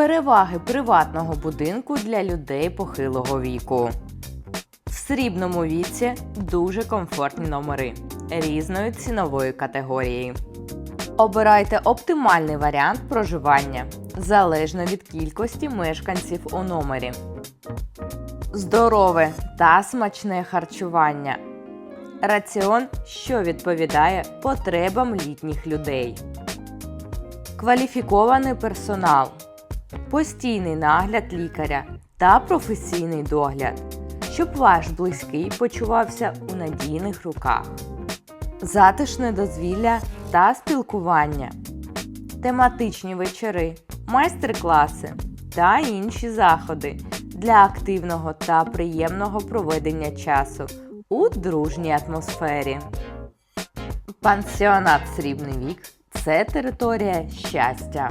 Переваги приватного будинку для людей похилого віку. В срібному віці дуже комфортні номери різної цінової категорії. Обирайте оптимальний варіант проживання залежно від кількості мешканців у номері. Здорове та смачне харчування. Раціон, що відповідає потребам літніх людей. Кваліфікований персонал. Постійний нагляд лікаря та професійний догляд, щоб ваш близький почувався у надійних руках. Затишне дозвілля та спілкування, тематичні вечори, майстер-класи та інші заходи для активного та приємного проведення часу у дружній атмосфері. Пансіонат Срібний вік це територія щастя.